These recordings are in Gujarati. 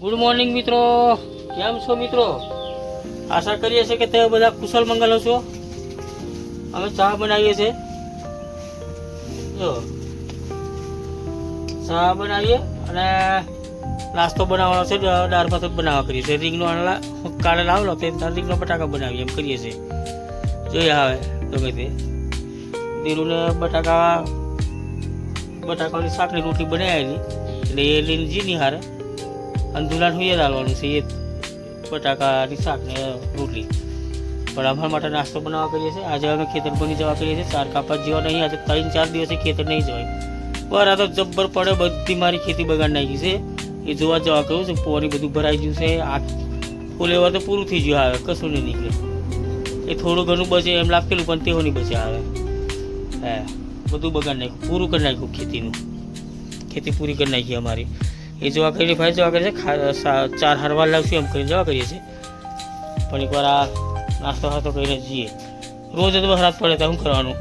ગુડ મોર્નિંગ મિત્રો. કેમ છો, મિત્રો? આશા કરીએ છીએ કે તમે બધા કુશલ મંગલ હશો અમે ચા બનાવીએ છીએ. જો. ચા બનાવીએ અને નાસ્તો બનાવવાનો છે. દાળ ભાત બનાવવા કરીએ છીએ. રીંગનો આણલા કાલે લાવેલો તે રીંગનો બટાકા બનાવીએ એમ કરીએ છીએ. જોઈએ આવે ગમે તે. દીરુને બટાકા, બટાકાની શાકની રોટલી બનાવેલી એટલે એ લઈને જીની હારે. અને દુલાન હોઈએ દાલવાનું છે એ બટાકાની શાક ને રોટલી. પણ માટે નાસ્તો બનાવવા કરીએ છીએ. આજે અમે ખેતર બની જવા કરીએ છીએ. ચાર કાપા જેવા નહીં. આજે ત્રણ ચાર દિવસે ખેતર નહીં જવાય. બર તો જબ્બર પડે. બધી મારી ખેતી બગાડ નાખી છે. એ જોવા જવા કહ્યું છે. પોણી બધું ભરાઈ ગયું છે. આ ફૂલેવા તો પૂરું થઈ ગયું આવે. કશું નહીં નીકળે. એ થોડું ઘણું બચે એમ લાગેલું, પણ તેઓ નહીં બચે આવે. હે, બધું બગાડ નાખ્યું. પૂરું કરી નાખ્યું ખેતીનું. ખેતી પૂરી કરી નાખી અમારી. એ જોવા કરીને ભાઈ જોવા કરીએ છે, ખા- ચાર હરવાર લાવશું એમ કરીને જોવા કરીએ છીએ. પણ એકવાર આ નાસ્તો હાસ્તો કરીને જઈએ. રોજ જ વરસાદ પડે તો શું કરવાનું?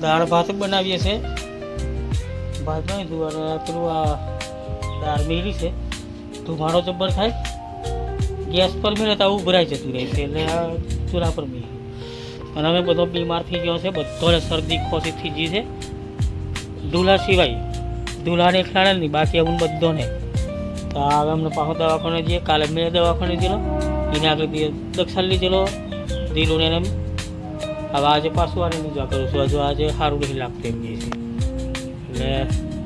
દાળ ભાત બનાવીએ છીએ ભાત નહીં અને પેલું આ દાળ મેળી છે. ધુમાડો જબ્બર થાય. ગેસ પર મેળે તો આવું ભરાઈ જતું રહે છે, એટલે આ ચૂલા પર મેળ્યું અને અમે બધો બીમાર થઈ ગયો છે બધોને શરદી ખોસી થઈ ગઈ છે. દુલા સિવાય દુલાને એકલાને નહીં, બાકી અમને બધોને. તો હવે અમને પાછો દવાખાને જઈએ, કાલે મેં દવાખાને ગયેલો એને આગળ દક્ષાલ લીધેલો દિલોને એમ. હવે આજે પાછું આને લીધા કરું છું. હજુ આજે સારું નહીં લાગતું એમ છે. એટલે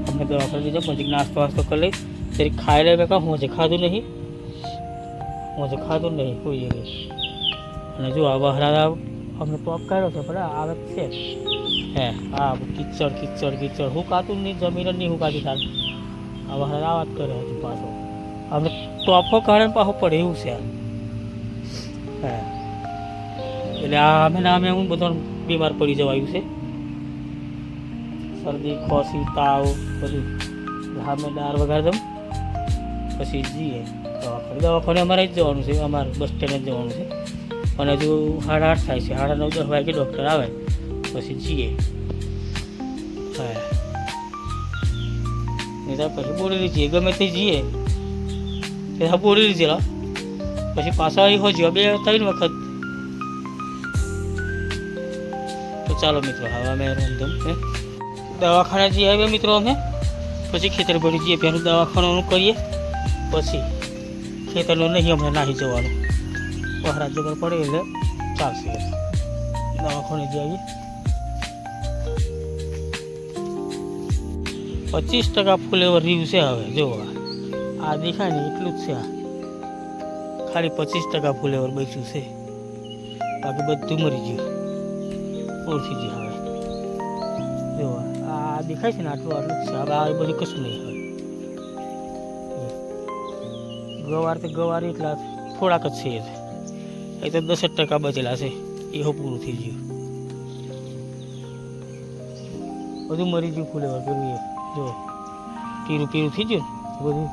અમને દવાખાને લીધો પછી નાસ્તો વાસ્તો કરી લઈ તરી ખાઈ લે, મેં કહું હું ખાધું નહીં. હું ખાધું નહીં ગઈ અને જો આ વહરા અમને ટોપ કર્યો છે પણ આવે છે. હે. હા કિચડ કિચડ કિચડ. હું કાતું નહીં, જમીન નહીં હું કાતી તાર હવે વહરા આ વાત કરે હજુ પાછો. અમે ટોપો કાઢે પાછો પડે એવું છે. હે. એટલે આ અમે ને અમે હું બધો બીમાર પડી જવાયું છે. શરદી, ખોસી, તાવ, બધું. હામે દાર વગાડ દઉં. પછી જઈએ. દવાખાને. દવાખાને અમારે જ જવાનું છે. અમારે બસ સ્ટેન્ડ જ જવાનું છે. અને હજુ સાડા આઠ થાય છે. સાડા નવ દસ વાગે ડૉક્ટર આવે. પછી જઈએ. હા. નહીં પછી બોરેલી જઈએ ગમે તે જઈએ. તે હા બોરેલી જલા પછી પાછા અહીં હોજો બે ત્રણ વખત. ચાલો મિત્રો, હવે અમે રમધમ દવાખાને જઈએ હવે મિત્રો અમે. પછી ખેતર ભરી જઈએ. પહેલું દવાખાનાનું કરીએ. પછી ખેતરનું નહીં અમને નાહી જવાનું. બહાર જબર પડે એટલે ચાલશે. દવાખાને જઈ પચીસ ટકા ફૂલેવર રહ્યું છે હવે જો આ દેખાય ને એટલું જ છે આ ખાલી પચીસ ટકા ફૂલેવર બચ્યું છે બાકી બધું મરી ગયું ઓળખી ગયું હવે જો આ દેખાય છે ને આટલું આટલું જ છે હવે આ બધું કશું નહીં હવે ગવાર તો ગવાર એટલા થોડાક જ છે એ તો. એ તો દસ જ ટકા બચેલા છે એહો પૂરું થઈ ગયું બધું મરી ગયું ફૂલેવર પેલું એ જો પીરું પીરું થઈ ગયું બધું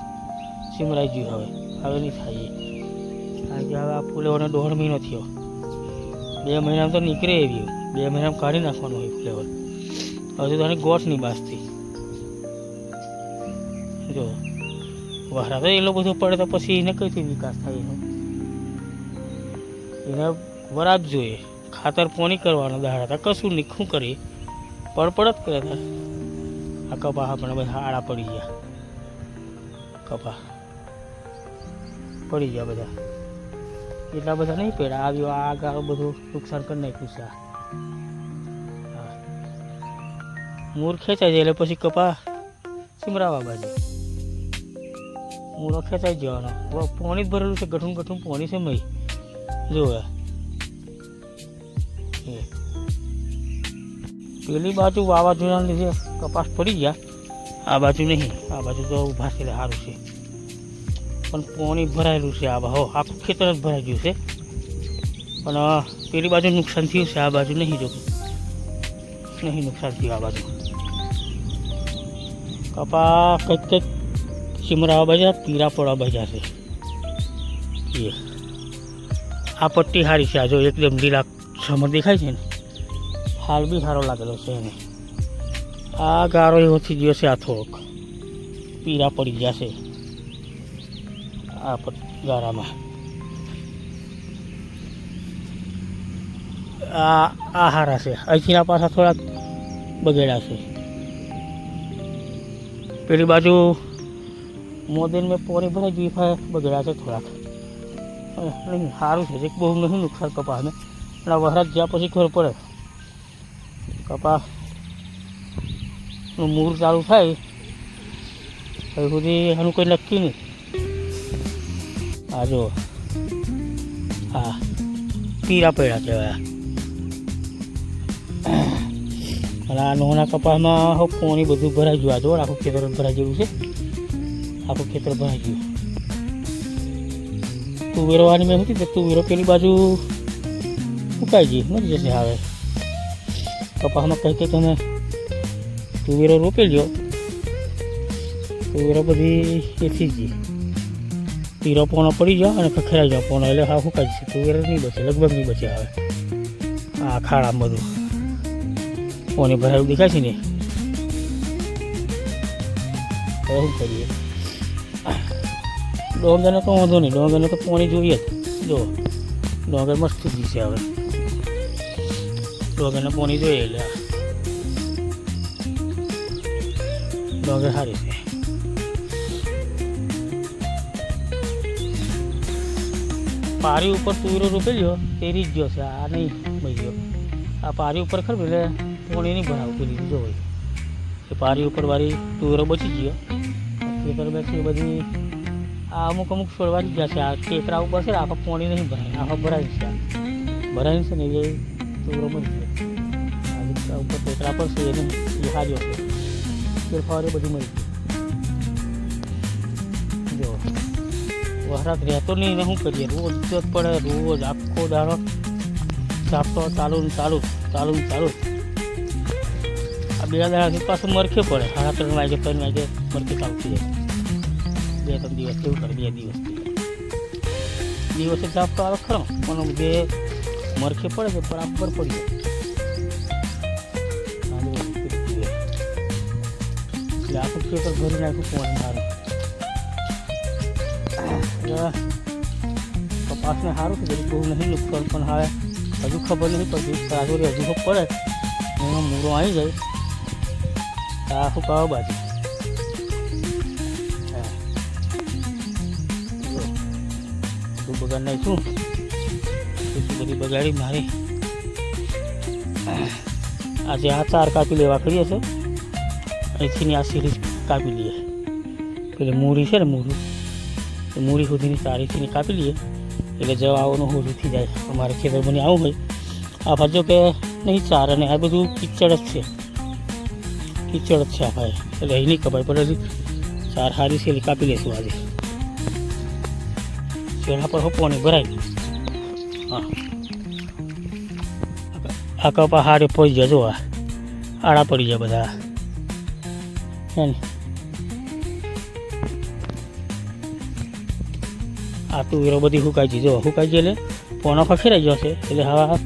સિમરાઈ ગયું હવે. હવે નહીં થાય. કારણ કે હવે આ ફૂલેવરનો દોઢ મહિનો થયો. બે મહિનામાં તો નીકળે એવી બે. મહિનામાં કાઢી નાખવાનું હોય ફ્લેવર હજુ તો આની ગોઠ નહીં બાજતી જો, વહરા તો એટલો બધો પડે તો પછી એને કઈથી વિકાસ થાય એનો? એને વરાબ જોઈએ. ખાતર પોણી કરવાનો દાડા તા કશું નહીં, શું કરીએ? પડપડ જ કરે તાર આ કપા પણ બધા આડા પડી ગયા. કપા. પડી ગયા બધા. એટલા બધા નહીં પડ્યા આવ્યો આ ગાળો બધું નુકસાન કરી નાખ્યું છે. મૂર ખેંચાઈ જાય એટલે પછી કપા સિમરાવા બાજુ. મૂળો ખેંચાઈ જવાનો. પોણી જ ભરેલું છે, ગઠું ગઠું પોણી છે મય. જો એ. પેલી બાજુ વાવાઝોડાના લીધે કપાસ પડી ગયા આ બાજુ નહીં આ બાજુ તો ઊભા છે એટલે સારું છે પણ પોણી ભરાયેલું છે આ બા હો આખું ખેતર જ ભરાઈ ગયું છે પણ અ, પેલી બાજુ નુકસાન થયું છે આ બાજુ નહીં જો નહીં નુકસાન થયું આ બાજુ કપા કંઈક કંઈક ચીમરાવા બજા પીરા પડવા બજા છે એ આ પટ્ટી સારી છે આ જો એકદમ લીલા સમર દેખાય છે ને હાલ બી સારો લાગેલો છે એને આ ગારો એવો થઈ ગયો છે આ થોડોક પીરા પડી જશે આ ગારામાં. આ આ હારા છે અહીંથીના પાછા થોડાક બગડ્યા છે. પેલી બાજુ મોદીને મેં પોરી ભરાઈ ગઈ બગડ્યા છે થોડાક. સારું છે. બહુ નહીં નુકસાન કપાસને અને વરસાદ જ્યાં પછી ખબર પડે. કપાસ નું મૂળ ચાલુ થાય. હવે સુધી એનું કોઈ નક્કી નહીં. આ જો હા. પીરા પડ્યા આ. અને આ નોના કપાસમાં પોણી બધું ભરાઈ ગયું. આ જો આખું ખેતર ભરાઈ ગયું છે. આખું ખેતર ભરાઈ ગયું. તુવેરો વાની મેં હતી તુવેરો પેલી બાજુ મુકાઈ ગઈ મરી જશે હવે. કપાસમાં કહી કે તમે તુવેરો રોપી લ્યો તુવેરો બધી એથી ગઈ. પીરો પોણો પડી જાવ અને ખખરાઈ જાવ પોણો એટલે હા ફૂંકાઈ જશે તુવેરો નહીં બચે, લગભગ નહીં બચે આવે આ ખાડા બધું. પોણી ભરાયું દેખાય છે ને? શું કરીએ? ડોંગરને તો વાંધો નહીં. ડોંગરને તો પાણી જોઈએ જ. જો, ડોંગર મસ્ત થઈ છે હવે. ડોંગરને પાણી જોઈએ એટલે. આ. ડોંગર સારી છે પારી ઉપર તુવેરો રોપેલ્યો તે રીત ગયો છે આ નહીં ભાઈ ગયો આ પારી ઉપર ખરું એટલે પાણી નહીં ભરાવું પેલી જો ભાઈ એ પારી ઉપર વાળી તુવેરો બચી ગયો ખેતર બેસી બધી આ અમુક અમુક છોડવાની ગયા છે આ ખેતરા ઉપર છે ને આખા પાણી નહીં ભરાય આખા ભરાય છે આ. ભરાય છે ને એ તુવેરો બની ગયો આ રીતના ઉપર ખેતરા પર છે એને એ સારી હશે ફેરફાર બધું મળી ગયું. જો, વરસાદ રહેતો નહીં ને શું કરીએ? રોજ જ પડે, રોજ આખો દાડો ચાપતો ચાલુ ને ચાલુ ચાલુ ને ચાલુ. આ બે દાડાથી પાછું મરખે પડે. સાડા ત્રણ વાગે ત્રણ વાગે મરખે થઈ જાય. બે ત્રણ દિવસ કેવું કરે, બે દિવસથી દિવસે ચાપતો આવે ખરો, પણ જે મરખે પડે છે બરાબર પડી જાય. એટલે આખું ખેતર ભરી નાખ્યું પાણી મારું? કપાસને સારું બધું બહુ નહીં નુકસાન પણ હવે હજુ ખબર નહીં પડતી રાજોરી હજુ પડે એનો મૂળો આવી જાય. આખું કાવા બાજુ. બધું બગાડ નાખ્યું શું બધી બગાડી મારી. આજે આ ચાર કાપી લેવા કરીએ છે. અહીંથી આ સિરીઝ કાપી લઈએ. પેલી મૂડી છે ને મૂડી, એ મૂડી સુધીની સારીથી કાપી લઈએ. એટલે જવાનું ઓછું થઈ જાય, અમારે ખેતર બની આવું હોય. આ ભાજો કે નહીં ચાર અને આ બધું કિચડ જ છે. કિચડ જ છે આ ભાઈ. એટલે અહીં નહીં કપાય પડે ચાર સારી સેલી કાપી લઈશું આજે. ચેડા પર હોપવાની ભરાય. હા. આ કપા હારે પહોંચી જાય જો આ. આડા પડી જાય બધા. હે આ તું તુવેરો બધી હુકાઈ ગઈ જો સુકાઈ ગઈ એટલે પોણો ખસેરાઈ જશે એટલે હવા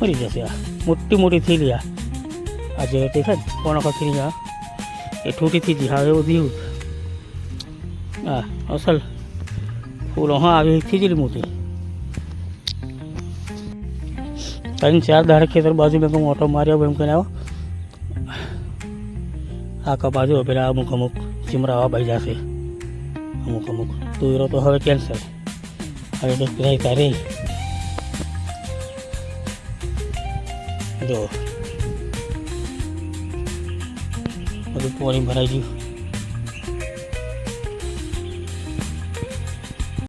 મરી જશે આ. મોટી મોટી થયેલી આ. આ જે દેખાય ને પોણો ખસેરી આ એ ઠૂટી થઈ ગઈ હવે એવું થયું. હા અસલ ફૂલો, હા, આવી થઈ ગયેલી મોટી. ત્રણ ચાર દાડે ખેતર બાજુ મેં મોટો માર્યો, એમ કરીને આવો. આ કપાજો પેલા અમુક અમુક ચીમરાવા બાઈ જશે અમુક અમુક. તુવેરો તો હવે કેન્સલ હવે તો રહી. તારે જો. બધું પાણી ભરાઈ ગયું.